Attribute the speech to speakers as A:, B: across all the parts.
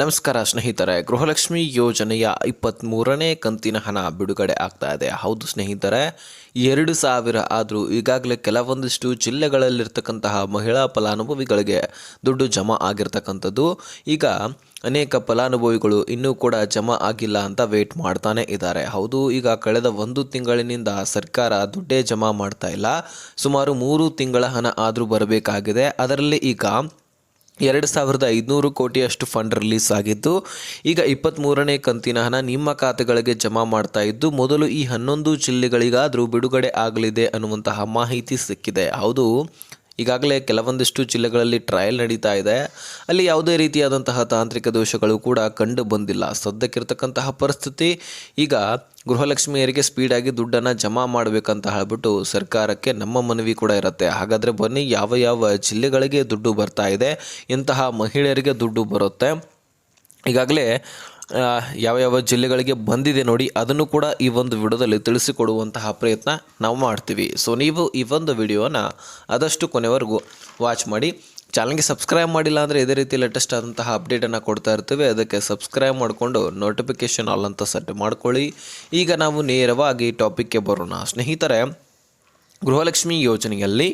A: ನಮಸ್ಕಾರ ಸ್ನೇಹಿತರೆ, ಗೃಹಲಕ್ಷ್ಮಿ ಯೋಜನೆಯ ಇಪ್ಪತ್ತ್ಮೂರನೇ ಕಂತಿನ ಹಣ ಬಿಡುಗಡೆ ಆಗ್ತಾ ಇದೆ. ಹೌದು ಸ್ನೇಹಿತರೆ, ಎರಡು ಸಾವಿರ ಆದರೂ ಈಗಾಗಲೇ ಕೆಲವೊಂದಿಷ್ಟು ಜಿಲ್ಲೆಗಳಲ್ಲಿರ್ತಕ್ಕಂತಹ ಮಹಿಳಾ ಫಲಾನುಭವಿಗಳಿಗೆ ದುಡ್ಡು ಜಮಾ ಆಗಿರ್ತಕ್ಕಂಥದ್ದು. ಈಗ ಅನೇಕ ಫಲಾನುಭವಿಗಳು ಇನ್ನೂ ಕೂಡ ಜಮಾ ಆಗಿಲ್ಲ ಅಂತ ವೇಟ್ ಮಾಡ್ತಾನೆ ಇದ್ದಾರೆ. ಹೌದು, ಈಗ ಕಳೆದ ಒಂದು ತಿಂಗಳಿನಿಂದ ಸರ್ಕಾರ ದುಡ್ಡೇ ಜಮಾ ಮಾಡ್ತಾ ಇಲ್ಲ. ಸುಮಾರು ಮೂರು ತಿಂಗಳ ಹಣ ಆದರೂ ಬರಬೇಕಾಗಿದೆ. ಅದರಲ್ಲಿ ಈಗ ಎರಡು ಸಾವಿರದ ಐದುನೂರು ಕೋಟಿಯಷ್ಟು ಫಂಡ್ ರಿಲೀಸ್ ಆಗಿದ್ದು, ಈಗ ಇಪ್ಪತ್ತ್ಮೂರನೇ ಕಂತಿನ ಹಣ ನಿಮ್ಮ ಖಾತೆಗಳಿಗೆ ಜಮಾ ಮಾಡ್ತಾ ಇದ್ದು, ಮೊದಲು ಈ ಹನ್ನೊಂದು ಜಿಲ್ಲೆಗಳಿಗಾದರೂ ಬಿಡುಗಡೆ ಆಗಲಿದೆ ಅನ್ನುವಂತಹ ಮಾಹಿತಿ ಸಿಕ್ಕಿದೆ. ಹೌದು ಈಗಾಗಲೇ ಕೆಲವೊಂದಿಷ್ಟು ಜಿಲ್ಲೆಗಳಲ್ಲಿ ಟ್ರಯಲ್ ನಡೀತಾ ಇದೆ. ಅಲ್ಲಿ ಯಾವುದೇ ರೀತಿಯಾದಂತಹ ತಾಂತ್ರಿಕ ದೋಷಗಳು ಕೂಡ ಕಂಡು ಬಂದಿಲ್ಲ. ಸದ್ಯಕ್ಕಿರ್ತಕ್ಕಂತಹ ಪರಿಸ್ಥಿತಿ, ಈಗ ಗೃಹಲಕ್ಷ್ಮಿಯರಿಗೆ ಸ್ಪೀಡಾಗಿ ದುಡ್ಡನ್ನು ಜಮಾ ಮಾಡಬೇಕಂತ ಹೇಳ್ಬಿಟ್ಟು ಸರ್ಕಾರಕ್ಕೆ ನಮ್ಮ ಮನವಿ ಕೂಡ ಇರುತ್ತೆ. ಹಾಗಾದರೆ ಬನ್ನಿ, ಯಾವ ಯಾವ ಜಿಲ್ಲೆಗಳಿಗೆ ದುಡ್ಡು ಬರ್ತಾ ಇದೆ, ಇಂತಹ ಮಹಿಳೆಯರಿಗೆ ದುಡ್ಡು ಬರುತ್ತೆ. ಈಗಾಗಲೇ ಯಾವ ಯಾವ ಜಿಲ್ಲೆಗಳಿಗೆ ಬಂದಿದೆ ನೋಡಿ, ಅದನ್ನು ಕೂಡ ಈ ಒಂದು ವಿಡಿಯೋದಲ್ಲಿ ತಿಳಿಸಿಕೊಡುವಂತಹ ಪ್ರಯತ್ನ ನಾವು ಮಾಡ್ತೀವಿ. ಸೊ ನೀವು ಈ ಒಂದು ವಿಡಿಯೋನ ಆದಷ್ಟು ಕೊನೆವರೆಗೂ ವಾಚ್ ಮಾಡಿ. ಚಾನಲ್ಗೆ ಸಬ್ಸ್ಕ್ರೈಬ್ ಮಾಡಿಲ್ಲ ಅಂದರೆ ಇದೇ ರೀತಿ ಲೇಟೆಸ್ಟ್ ಆದಂತಹ ಅಪ್ಡೇಟನ್ನು ಕೊಡ್ತಾ ಇರ್ತೀವಿ. ಅದಕ್ಕೆ ಸಬ್ಸ್ಕ್ರೈಬ್ ಮಾಡಿಕೊಂಡು ನೋಟಿಫಿಕೇಷನ್ ಆಲ್ ಅಂತ ಸೆಟ್ ಮಾಡ್ಕೊಳ್ಳಿ. ಈಗ ನಾವು ನೇರವಾಗಿ ಟಾಪಿಕ್ಗೆ ಬರೋಣ. ಸ್ನೇಹಿತರೆ, ಗೃಹಲಕ್ಷ್ಮಿ ಯೋಜನೆಯಲ್ಲಿ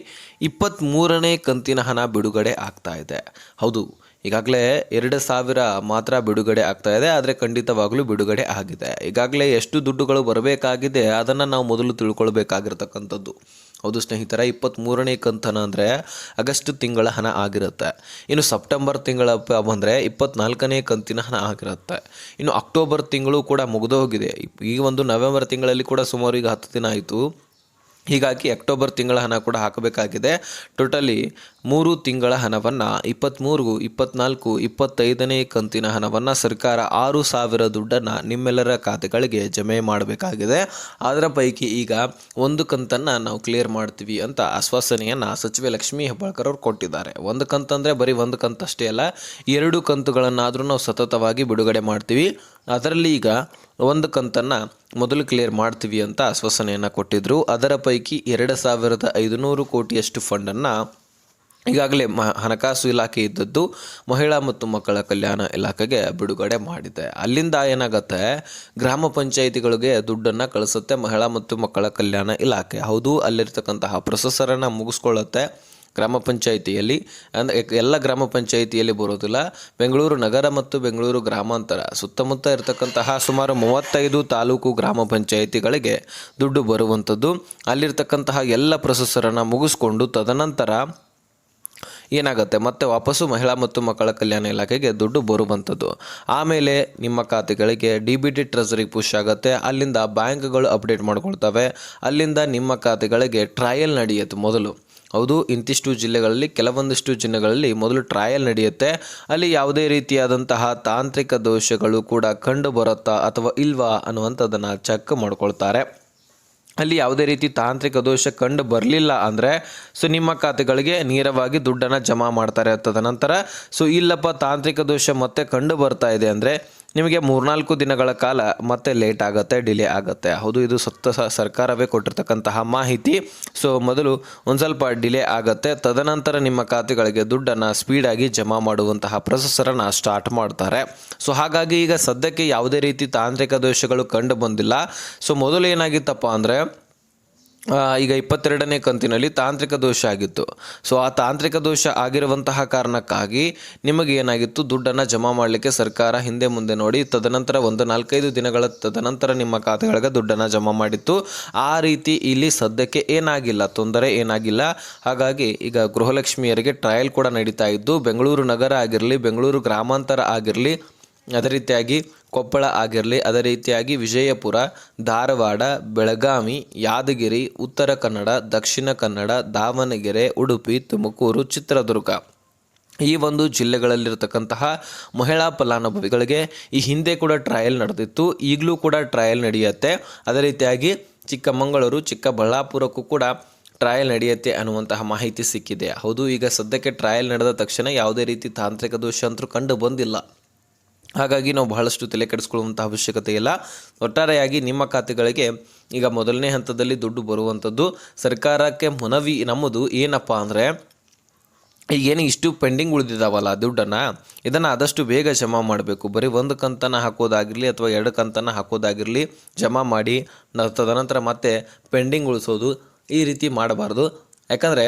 A: ಇಪ್ಪತ್ತ್ಮೂರನೇ ಕಂತಿನ ಹಣ ಬಿಡುಗಡೆ ಆಗ್ತಾ ಇದೆ. ಹೌದು ಈಗಾಗಲೇ ಎರಡು ಸಾವಿರ ಮಾತ್ರ ಬಿಡುಗಡೆ ಆಗ್ತಾ ಇದೆ, ಆದರೆ ಖಂಡಿತವಾಗಲೂ ಬಿಡುಗಡೆ ಆಗಿದೆ. ಈಗಾಗಲೇ ಎಷ್ಟು ದುಡ್ಡುಗಳು ಬರಬೇಕಾಗಿದೆ ಅದನ್ನು ನಾವು ಮೊದಲು ತಿಳ್ಕೊಳ್ಬೇಕಾಗಿರ್ತಕ್ಕಂಥದ್ದು. ಹೌದು ಸ್ನೇಹಿತರ ಇಪ್ಪತ್ತ್ಮೂರನೇ ಕಂತನ ಅಂದರೆ ಆಗಸ್ಟ್ ತಿಂಗಳ ಹಣ ಆಗಿರುತ್ತೆ. ಇನ್ನು ಸೆಪ್ಟೆಂಬರ್ ತಿಂಗಳ ಬಂದರೆ ಇಪ್ಪತ್ನಾಲ್ಕನೇ ಕಂತಿನ ಹಣ ಆಗಿರುತ್ತೆ. ಇನ್ನು ಅಕ್ಟೋಬರ್ ತಿಂಗಳು ಕೂಡ ಮುಗಿದೋಗಿದೆ ಈ ಒಂದು ನವೆಂಬರ್ ತಿಂಗಳಲ್ಲಿ ಕೂಡ ಸುಮಾರು ಈಗ ಹತ್ತು ದಿನ ಆಯಿತು. ಹೀಗಾಗಿ ಅಕ್ಟೋಬರ್ ತಿಂಗಳ ಹಣ ಕೂಡ ಹಾಕಬೇಕಾಗಿದೆ. ಟೋಟಲಿ ಮೂರು ತಿಂಗಳ ಹಣವನ್ನು ಇಪ್ಪತ್ತ್ಮೂರು ಇಪ್ಪತ್ನಾಲ್ಕು, ಇಪ್ಪತ್ತೈದನೇ ಕಂತಿನ ಹಣವನ್ನು ಸರ್ಕಾರ ಆರು ಸಾವಿರ ದುಡ್ಡನ್ನು ನಿಮ್ಮೆಲ್ಲರ ಖಾತೆಗಳಿಗೆ ಜಮೆ ಮಾಡಬೇಕಾಗಿದೆ. ಅದರ ಪೈಕಿ ಈಗ ಒಂದು ಕಂತನ್ನು ನಾವು ಕ್ಲಿಯರ್ ಮಾಡ್ತೀವಿ ಅಂತ ಆಶ್ವಾಸನೆಯನ್ನು ಸಚಿವೆ ಲಕ್ಷ್ಮೀ ಹೆಬ್ಬಾಳ್ಕರ್ ಅವರು ಕೊಟ್ಟಿದ್ದಾರೆ. ಒಂದು ಕಂತಂದರೆ ಬರೀ ಒಂದು ಕಂತಷ್ಟೇ ಅಲ್ಲ, ಎರಡು ಕಂತುಗಳನ್ನಾದರೂ ನಾವು ಸತತವಾಗಿ ಬಿಡುಗಡೆ ಮಾಡ್ತೀವಿ. ಅದರಲ್ಲಿ ಈಗ ಒಂದು ಕಂತನ್ನು ಮೊದಲು ಕ್ಲಿಯರ್ ಮಾಡ್ತೀವಿ ಅಂತ ಆಶ್ವಾಸನೆಯನ್ನು ಕೊಟ್ಟಿದ್ದರು ಅದರ ಪೈಕಿ ಎರಡು ಸಾವಿರದ ಐದುನೂರು ಕೋಟಿಯಷ್ಟು ಫಂಡನ್ನು ಈಗಾಗಲೇ ಮ, ಹಣಕಾಸು ಇಲಾಖೆ ಇದ್ದದ್ದು ಮಹಿಳಾ ಮತ್ತು ಮಕ್ಕಳ ಕಲ್ಯಾಣ ಇಲಾಖೆಗೆ ಬಿಡುಗಡೆ ಮಾಡಿದೆ. ಅಲ್ಲಿಂದ ಏನಾಗುತ್ತೆ? ಗ್ರಾಮ ಪಂಚಾಯಿತಿಗಳಿಗೆ ದುಡ್ಡನ್ನು ಕಳಿಸುತ್ತೆ ಮಹಿಳಾ ಮತ್ತು ಮಕ್ಕಳ ಕಲ್ಯಾಣ ಇಲಾಖೆ. ಹೌದು, ಅಲ್ಲಿರ್ತಕ್ಕಂತಹ ಪ್ರೊಸೆಸರನ್ನು ಮುಗಿಸ್ಕೊಳ್ಳುತ್ತೆ. ಗ್ರಾಮ ಪಂಚಾಯಿತಿಯಲ್ಲಿ ಅಂದರೆ ಎಲ್ಲ ಗ್ರಾಮ ಪಂಚಾಯಿತಿಯಲ್ಲಿ ಬರೋದಿಲ್ಲ. ಬೆಂಗಳೂರು ನಗರ ಮತ್ತು ಬೆಂಗಳೂರು ಗ್ರಾಮಾಂತರ. ಸುತ್ತಮುತ್ತ ಇರತಕ್ಕಂತಹ ಸುಮಾರು ಮೂವತ್ತೈದು ತಾಲೂಕು ಗ್ರಾಮ ಪಂಚಾಯಿತಿಗಳಿಗೆ ದುಡ್ಡು ಬರುವಂಥದ್ದು. ಅಲ್ಲಿರ್ತಕ್ಕಂತಹ ಎಲ್ಲ ಪ್ರೊಸೆಸರನ್ನು ಮುಗಿಸ್ಕೊಂಡು ತದನಂತರ ಏನಾಗುತ್ತೆ? ಮತ್ತೆ ವಾಪಸ್ಸು ಮಹಿಳಾ ಮತ್ತು ಮಕ್ಕಳ ಕಲ್ಯಾಣ ಇಲಾಖೆಗೆ ದುಡ್ಡು ಬರುವಂಥದ್ದು. ಆಮೇಲೆ ನಿಮ್ಮ ಖಾತೆಗಳಿಗೆ ಡಿ ಬಿ ಟಿ ಟ್ರೆಸರಿಗೆ ಪುಷ್ ಆಗುತ್ತೆ. ಅಲ್ಲಿಂದ ಬ್ಯಾಂಕ್ಗಳು ಅಪ್ಡೇಟ್ ಮಾಡ್ಕೊಳ್ತವೆ. ಅಲ್ಲಿಂದ ನಿಮ್ಮ ಖಾತೆಗಳಿಗೆ ಟ್ರಯಲ್ ನಡೆಯುತ್ತೆ ಮೊದಲು. ಹೌದು, ಇಂತಿಷ್ಟು ಜಿಲ್ಲೆಗಳಲ್ಲಿ, ಕೆಲವೊಂದಿಷ್ಟು ಜಿಲ್ಲೆಗಳಲ್ಲಿ ಮೊದಲು ಟ್ರಯಲ್ ನಡೆಯುತ್ತೆ. ಅಲ್ಲಿ ಯಾವುದೇ ರೀತಿಯಾದಂತಹ ತಾಂತ್ರಿಕ ದೋಷಗಳು ಕೂಡ ಕಂಡು ಬರುತ್ತಾ ಅಥವಾ ಇಲ್ವಾ ಅನ್ನುವಂಥದ್ದನ್ನು ಚೆಕ್ ಮಾಡ್ಕೊಳ್ತಾರೆ. ಅಲ್ಲಿ ಯಾವುದೇ ರೀತಿ ತಾಂತ್ರಿಕ ದೋಷ ಕಂಡು ಬರಲಿಲ್ಲ ಅಂದರೆ ಸೊ ನಿಮ್ಮ ಖಾತೆಗಳಿಗೆ ನೇರವಾಗಿ ದುಡ್ಡನ್ನು ಜಮಾ ಮಾಡ್ತಾರೆ ತದನಂತರ ಸೊ ಇಲ್ಲಪ್ಪ ತಾಂತ್ರಿಕ ದೋಷ ಮತ್ತೆ ಕಂಡು ಬರ್ತಾ ಇದೆ ಅಂದರೆ ನಿಮಗೆ ಮೂರ್ನಾಲ್ಕು ದಿನಗಳ ಕಾಲ ಮತ್ತೆ ಲೇಟ್ ಆಗುತ್ತೆ ಡಿಲೇ ಆಗುತ್ತೆ. ಹೌದು, ಇದು ಸತ್ತ ಸರ್ಕಾರವೇ ಕೊಟ್ಟಿರ್ತಕ್ಕಂತಹ ಮಾಹಿತಿ. ಸೊ ಮೊದಲು ಒಂದು ಸ್ವಲ್ಪ ಡಿಲೇ ಆಗುತ್ತೆ. ತದನಂತರ ನಿಮ್ಮ ಖಾತೆಗಳಿಗೆ ದುಡ್ಡನ್ನು ಸ್ಪೀಡಾಗಿ ಜಮಾ ಮಾಡುವಂತಹ ಪ್ರೊಸೆಸರನ್ನು ಸ್ಟಾರ್ಟ್ ಮಾಡ್ತಾರೆ. ಸೊ ಹಾಗಾಗಿ ಈಗ ಸದ್ಯಕ್ಕೆ ಯಾವುದೇ ರೀತಿ ತಾಂತ್ರಿಕ ದೋಷಗಳು ಕಂಡು ಬಂದಿಲ್ಲ. ಸೊ ಮೊದಲು ಏನಾಗಿತ್ತಪ್ಪ ಅಂದರೆ ಈಗ ಇಪ್ಪತ್ತೆರಡನೇ ಕಂತಿನಲ್ಲಿ ತಾಂತ್ರಿಕ ದೋಷ ಆಗಿತ್ತು. ಸೊ ಆ ತಾಂತ್ರಿಕ ದೋಷ ಆಗಿರುವಂತಹ ಕಾರಣಕ್ಕಾಗಿ ನಿಮಗೆ ಏನಾಗಿತ್ತು? ದುಡ್ಡನ್ನು ಜಮಾ ಮಾಡಲಿಕ್ಕೆ ಸರ್ಕಾರ ಹಿಂದೆ ಮುಂದೆ ನೋಡಿ, ತದನಂತರ ಒಂದು ನಾಲ್ಕೈದು ದಿನಗಳ ತದನಂತರ ನಿಮ್ಮ ಖಾತೆಗಳಿಗೆ ದುಡ್ಡನ್ನು ಜಮಾ ಮಾಡಿತ್ತು. ಆ ರೀತಿ ಇಲ್ಲಿ ಸದ್ಯಕ್ಕೆ ಏನಾಗಿಲ್ಲ, ತೊಂದರೆ ಏನಾಗಿಲ್ಲ. ಹಾಗಾಗಿ ಈಗ ಗೃಹಲಕ್ಷ್ಮಿಯರಿಗೆ ಟ್ರಯಲ್ ಕೂಡ ನಡೀತಾ ಇದ್ದು, ಬೆಂಗಳೂರು ನಗರ ಆಗಿರಲಿ, ಬೆಂಗಳೂರು ಗ್ರಾಮಾಂತರ ಆಗಿರಲಿ, ಅದೇ ರೀತಿಯಾಗಿ ಕೊಪ್ಪಳ ಆಗಿರಲಿ, ಅದೇ ರೀತಿಯಾಗಿ ವಿಜಯಪುರ, ಧಾರವಾಡ, ಬೆಳಗಾವಿ, ಯಾದಗಿರಿ, ಉತ್ತರ ಕನ್ನಡ, ದಕ್ಷಿಣ ಕನ್ನಡ, ದಾವಣಗೆರೆ, ಉಡುಪಿ, ತುಮಕೂರು, ಚಿತ್ರದುರ್ಗ. ಈ ಒಂದು ಜಿಲ್ಲೆಗಳಲ್ಲಿರತಕ್ಕಂತಹ ಮಹಿಳಾ ಫಲಾನುಭವಿಗಳಿಗೆ ಈ ಹಿಂದೆ ಕೂಡ ಟ್ರಯಲ್ ನಡೆದಿತ್ತು, ಈಗಲೂ ಕೂಡ ಟ್ರಯಲ್ ನಡೆಯುತ್ತೆ. ಅದೇ ರೀತಿಯಾಗಿ ಚಿಕ್ಕಮಗಳೂರು, ಚಿಕ್ಕಬಳ್ಳಾಪುರಕ್ಕೂ ಕೂಡ ಟ್ರಯಲ್ ನಡೆಯುತ್ತೆ ಅನ್ನುವಂತಹ ಮಾಹಿತಿ ಸಿಕ್ಕಿದೆ. ಹೌದು, ಈಗ ಸದ್ಯಕ್ಕೆ ಟ್ರಯಲ್ ನಡೆದ ತಕ್ಷಣ ಯಾವುದೇ ರೀತಿ ತಾಂತ್ರಿಕ ದೋಷ ಅಂತೂ ಕಂಡು ಬಂದಿಲ್ಲ. ಹಾಗಾಗಿ ನಾವು ಬಹಳಷ್ಟು ತಲೆ ಕೆಡಿಸ್ಕೊಳ್ಳುವಂಥ ಅವಶ್ಯಕತೆ ಇಲ್ಲ. ಒಟ್ಟಾರೆಯಾಗಿ ನಿಮ್ಮ ಖಾತೆಗಳಿಗೆ ಈಗ ಮೊದಲನೇ ಹಂತದಲ್ಲಿ ದುಡ್ಡು ಬರುವಂಥದ್ದು ಸರ್ಕಾರಕ್ಕೆ ಮನವಿ ನಮ್ಮದು ಏನಪ್ಪ ಅಂದರೆ ಈಗೇನು ಇಷ್ಟು ಪೆಂಡಿಂಗ್ ಉಳಿದಿದ್ದಾವಲ್ಲ ದುಡ್ಡನ್ನು, ಇದನ್ನು ಆದಷ್ಟು ಬೇಗ ಜಮಾ ಮಾಡಬೇಕು. ಬರೀ ಒಂದು ಕಂತನ್ನು ಹಾಕೋದಾಗಿರಲಿ ಅಥವಾ ಎರಡು ಕಂತನ್ನು ಹಾಕೋದಾಗಿರಲಿ ಜಮಾ ಮಾಡಿ ತದನಂತರ ಮತ್ತೆ ಪೆಂಡಿಂಗ್ ಉಳಿಸೋದು ಈ ರೀತಿ ಮಾಡಬಾರ್ದು. ಯಾಕಂದರೆ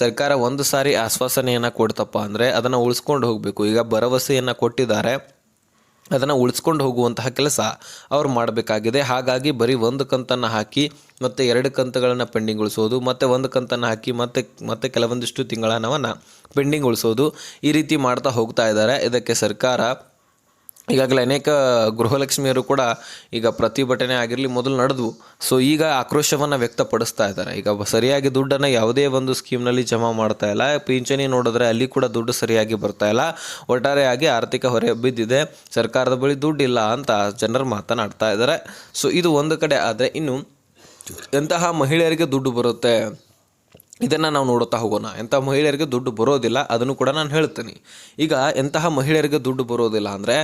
A: ಸರ್ಕಾರ ಒಂದು ಸಾರಿ ಆಶ್ವಾಸನೆಯನ್ನು ಕೊಡ್ತಪ್ಪ ಅಂದರೆ ಅದನ್ನು ಉಳಿಸ್ಕೊಂಡು ಹೋಗಬೇಕು. ಈಗ ಭರವಸೆಯನ್ನು ಕೊಟ್ಟಿದ್ದಾರೆ. ಅದನ್ನು ಉಳಿಸ್ಕೊಂಡು ಹೋಗುವಂತಹ ಕೆಲಸ ಅವ್ರು ಮಾಡಬೇಕಾಗಿದೆ. ಹಾಗಾಗಿ ಬರೀ ಒಂದು ಕಂತನ್ನು ಹಾಕಿ ಮತ್ತು ಎರಡು ಕಂತುಗಳನ್ನು ಪೆಂಡಿಂಗ್ ಉಳಿಸೋದು, ಮತ್ತು ಒಂದು ಕಂತನ್ನು ಹಾಕಿ ಮತ್ತೆ ಮತ್ತೆ ಕೆಲವೊಂದಿಷ್ಟು ತಿಂಗಳ ಹಣವನ್ನು ಪೆಂಡಿಂಗ್ ಉಳಿಸೋದು ಈ ರೀತಿ ಮಾಡ್ತಾ ಹೋಗ್ತಾ ಇದ್ದಾರೆ. ಇದಕ್ಕೆ ಸರ್ಕಾರ ಈಗಾಗಲೇ ಅನೇಕ ಗೃಹಲಕ್ಷ್ಮಿಯರು ಕೂಡ ಈಗ ಪ್ರತಿಭಟನೆ ಆಗಿರಲಿ ಮೊದಲು ನಡೆದು ಸೊ ಈಗ ಆಕ್ರೋಶವನ್ನು ವ್ಯಕ್ತಪಡಿಸ್ತಾ ಇದ್ದಾರೆ. ಈಗ ಸರಿಯಾಗಿ ದುಡ್ಡನ್ನು ಯಾವುದೇ ಒಂದು ಸ್ಕೀಮ್ನಲ್ಲಿ ಜಮಾ ಮಾಡ್ತಾ ಇಲ್ಲ. ಪಿಂಚಣಿ ನೋಡಿದ್ರೆ ಅಲ್ಲಿ ಕೂಡ ದುಡ್ಡು ಸರಿಯಾಗಿ ಬರ್ತಾ ಇಲ್ಲ. ಒಟ್ಟಾರೆಯಾಗಿ ಆರ್ಥಿಕ ಹೊರೆ ಬಿದ್ದಿದೆ. ಸರ್ಕಾರದ ಬಳಿ ದುಡ್ಡಿಲ್ಲ ಅಂತ ಜನರು ಮಾತನಾಡ್ತಾ ಇದ್ದಾರೆ. ಸೊ ಇದು ಒಂದು ಕಡೆ. ಆದರೆ ಇನ್ನು ಎಂತಹ ಮಹಿಳೆಯರಿಗೆ ದುಡ್ಡು ಬರುತ್ತೆ? ಇದನ್ನು ನಾವು ನೋಡುತ್ತಾ ಹೋಗೋಣ. ಎಂಥ ಮಹಿಳೆಯರಿಗೆ ದುಡ್ಡು ಬರೋದಿಲ್ಲ, ಅದನ್ನು ಕೂಡ ನಾನು ಹೇಳ್ತೀನಿ. ಈಗ ಎಂತಹ ಮಹಿಳೆಯರಿಗೆ ದುಡ್ಡು ಬರೋದಿಲ್ಲ ಅಂದರೆ,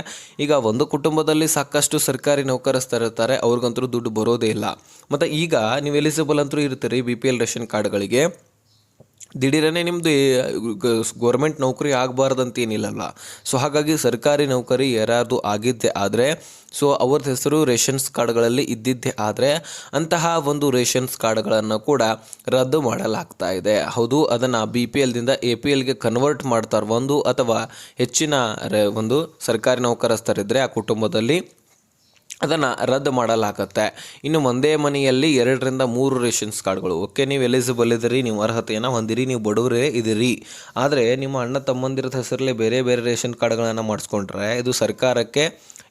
A: ಈಗ ಒಂದು ಕುಟುಂಬದಲ್ಲಿ ಸಾಕಷ್ಟು ಸರ್ಕಾರಿ ನೌಕರಸ್ಥರಿರ್ತಾರೆ ಅವ್ರಿಗಂತೂ ದುಡ್ಡು ಬರೋದೇ ಇಲ್ಲ. ಮತ್ತು ಈಗ ನೀವು ಎಲಿಜಿಬಲ್ ಅಂತೂ ಇರ್ತೀರಿ ಬಿ ಪಿ ಎಲ್ ರೇಷನ್ ಕಾರ್ಡ್ಗಳಿಗೆ ದಿಢೀರನೇ ನಿಮ್ಮದು ಗೌರ್ಮೆಂಟ್ ನೌಕರಿ ಆಗಬಾರ್ದಂತೇನಿಲ್ಲಲ್ಲ. ಸೊ ಹಾಗಾಗಿ ಸರ್ಕಾರಿ ನೌಕರಿ ಯಾರಾದರೂ ಆಗಿದ್ದೆ ಆದರೆ ಸೊ ಅವ್ರದ್ದು ಹೆಸರು ರೇಷನ್ಸ್ ಕಾರ್ಡ್ಗಳಲ್ಲಿ ಇದ್ದಿದ್ದೆ ಆದರೆ, ಅಂತಹ ಒಂದು ರೇಷನ್ಸ್ ಕಾರ್ಡ್ಗಳನ್ನು ಕೂಡ ರದ್ದು ಮಾಡಲಾಗ್ತಾ ಇದೆ. ಹೌದು, ಅದನ್ನು ಬಿ ಪಿ ಎಲ್ದಿಂದ ಎ ಪಿ ಎಲ್ಗೆ ಕನ್ವರ್ಟ್ ಮಾಡ್ತಾರೆ ಒಂದು ಅಥವಾ ಹೆಚ್ಚಿನ ಒಂದು ಸರ್ಕಾರಿ ನೌಕರಸ್ಥರಿದ್ದರೆ ಆ ಕುಟುಂಬದಲ್ಲಿ. ಅದನ್ನು ರದ್ದು ಮಾಡಲಾಗತ್ತೆ. ಇನ್ನು ಒಂದೇ ಮನೆಯಲ್ಲಿ ಎರಡರಿಂದ ಮೂರು ರೇಷನ್ಸ್ ಕಾರ್ಡ್ಗಳು. ಓಕೆ, ನೀವು ಎಲಿಜಿಬಲ್ ಇದ್ದೀರಿ, ನೀವು ಅರ್ಹತೆಯನ್ನು ಹೊಂದಿರಿ, ನೀವು ಬಡವರೇ ಇದ್ದೀರಿ. ಆದರೆ ನಿಮ್ಮ ಅಣ್ಣ ತಮ್ಮಂದಿರದ ಹೆಸರಲ್ಲೇ ಬೇರೆ ಬೇರೆ ರೇಷನ್ ಕಾರ್ಡ್ಗಳನ್ನು ಮಾಡಿಸ್ಕೊಂಡ್ರೆ, ಇದು ಸರ್ಕಾರಕ್ಕೆ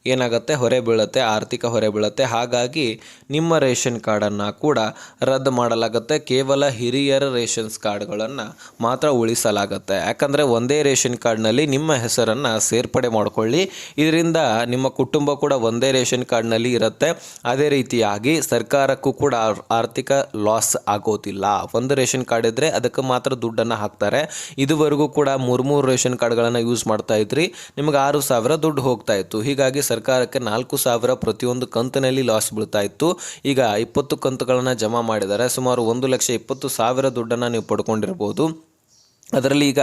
A: ಏನಾಗುತ್ತೆ? ಹೊರೆ ಬೀಳುತ್ತೆ, ಆರ್ಥಿಕ ಹೊರೆ ಬೀಳುತ್ತೆ. ಹಾಗಾಗಿ ನಿಮ್ಮ ರೇಷನ್ ಕಾರ್ಡನ್ನು ಕೂಡ ರದ್ದು ಮಾಡಲಾಗುತ್ತೆ. ಕೇವಲ ಹಿರಿಯರ ರೇಷನ್ಸ್ ಕಾರ್ಡ್ಗಳನ್ನು ಮಾತ್ರ ಉಳಿಸಲಾಗುತ್ತೆ. ಯಾಕಂದರೆ ಒಂದೇ ರೇಷನ್ ಕಾರ್ಡ್ನಲ್ಲಿ ನಿಮ್ಮ ಹೆಸರನ್ನು ಸೇರ್ಪಡೆ ಮಾಡಿಕೊಳ್ಳಿ. ಇದರಿಂದ ನಿಮ್ಮ ಕುಟುಂಬ ಕೂಡ ಒಂದೇ ರೇಷನ್ ಕಾರ್ಡ್ನಲ್ಲಿ ಇರುತ್ತೆ. ಅದೇ ರೀತಿಯಾಗಿ ಸರ್ಕಾರಕ್ಕೂ ಕೂಡ ಆರ್ಥಿಕ ಲಾಸ್ ಆಗೋದಿಲ್ಲ. ಒಂದು ರೇಷನ್ ಕಾರ್ಡ್ ಇದ್ದರೆ ಅದಕ್ಕೆ ಮಾತ್ರ ದುಡ್ಡನ್ನು ಹಾಕ್ತಾರೆ. ಇದುವರೆಗೂ ಕೂಡ ಮೂರು ಮೂರು ರೇಷನ್ ಕಾರ್ಡ್ಗಳನ್ನು ಯೂಸ್ ಮಾಡ್ತಾ ಇದ್ರಿ. ನಿಮಗೆ ಆರು ಸಾವಿರ ದುಡ್ಡು ಹೋಗ್ತಾ ಇತ್ತು. ಹೀಗಾಗಿ ಸರ್ಕಾರಕ್ಕೆ ನಾಲ್ಕು ಸಾವಿರ ಪ್ರತಿಯೊಂದು ಕಂತಿನಲ್ಲಿ ಲಾಸ್ ಬೀಳ್ತಾ ಇತ್ತು. ಈಗ ಇಪ್ಪತ್ತು ಕಂತುಗಳನ್ನು ಜಮಾ ಮಾಡಿದ್ದಾರೆ. ಸುಮಾರು ಒಂದು ಲಕ್ಷ ಇಪ್ಪತ್ತು ಸಾವಿರ ದುಡ್ಡನ್ನು ನೀವು ಪಡ್ಕೊಂಡಿರ್ಬೋದು. ಅದರಲ್ಲಿ ಈಗ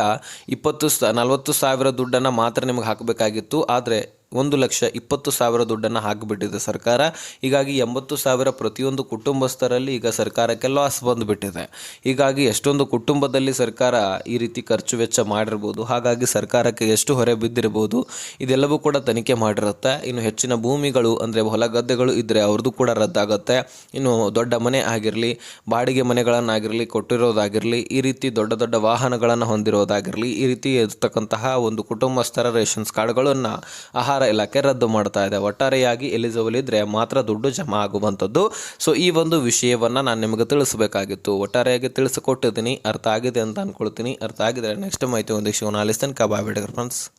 A: ಇಪ್ಪತ್ತು ಸ ನಲವತ್ತು ಸಾವಿರ ದುಡ್ಡನ್ನು ಮಾತ್ರ ನಿಮಗೆ ಹಾಕಬೇಕಾಗಿತ್ತು. ಆದರೆ ಒಂದು ಲಕ್ಷ ಇಪ್ಪತ್ತು ಸಾವಿರ ದುಡ್ಡನ್ನು ಹಾಕಿಬಿಟ್ಟಿದೆ ಸರ್ಕಾರ. ಹೀಗಾಗಿ ಎಂಬತ್ತು ಸಾವಿರ ಪ್ರತಿಯೊಂದು ಕುಟುಂಬಸ್ಥರಲ್ಲಿ ಈಗ ಸರ್ಕಾರಕ್ಕೆ ಲಾಸ್ ಬಂದುಬಿಟ್ಟಿದೆ. ಹೀಗಾಗಿ ಎಷ್ಟೊಂದು ಕುಟುಂಬದಲ್ಲಿ ಸರ್ಕಾರ ಈ ರೀತಿ ಖರ್ಚು ವೆಚ್ಚ ಮಾಡಿರ್ಬೋದು, ಹಾಗಾಗಿ ಸರ್ಕಾರಕ್ಕೆ ಎಷ್ಟು ಹೊರೆ ಬಿದ್ದಿರ್ಬೋದು, ಇದೆಲ್ಲವೂ ಕೂಡ ತನಿಖೆ ಮಾಡಿರುತ್ತೆ. ಇನ್ನು ಹೆಚ್ಚಿನ ಭೂಮಿಗಳು ಅಂದರೆ ಹೊಲ ಗದ್ದೆಗಳು ಇದ್ದರೆ ಅವ್ರದ್ದು ಕೂಡ ರದ್ದಾಗುತ್ತೆ. ಇನ್ನು ದೊಡ್ಡ ಮನೆ ಆಗಿರಲಿ, ಬಾಡಿಗೆ ಮನೆಗಳನ್ನಾಗಿರಲಿ, ಕೊಟ್ಟಿರೋದಾಗಿರಲಿ, ಈ ರೀತಿ ದೊಡ್ಡ ದೊಡ್ಡ ವಾಹನಗಳನ್ನು ಹೊಂದಿರೋದಾಗಿರಲಿ, ಈ ರೀತಿ ಇರ್ತಕ್ಕಂತಹ ಒಂದು ಕುಟುಂಬಸ್ಥರ ರೇಷನ್ಸ್ ಕಾರ್ಡ್ಗಳನ್ನು ಆಹಾರ ಇಲಾಖೆ ರದ್ದು ಮಾಡ್ತಾ ಇದೆ. ಒಟ್ಟಾರೆಯಾಗಿ ಎಲಿಜಿಬಲ್ ಇದ್ದರೆ ಮಾತ್ರ ದುಡ್ಡು ಜಮಾ ಆಗುವಂಥದ್ದು. ಸೊ ಈ ಒಂದು ವಿಷಯವನ್ನು ನಾನು ನಿಮಗೆ ತಿಳಿಸಬೇಕಾಗಿತ್ತು. ಒಟ್ಟಾರೆಯಾಗಿ ತಿಳಿಸಿಕೊಟ್ಟಿದ್ದೀನಿ. ಅರ್ಥ ಆಗಿದೆ ಅಂತ ಅನ್ಕೊಳ್ತೀನಿ. ಅರ್ಥ ಆಗಿದೆ ನೆಕ್ಸ್ಟ್ ಮಾಹಿತಿ ಒಂದಿಷ್ಟು ನಾಲಿಸ್ತೇನೆ ಕಬಾಬಿಡಿಗರ್ ಫ್ರೆಂಡ್ಸ್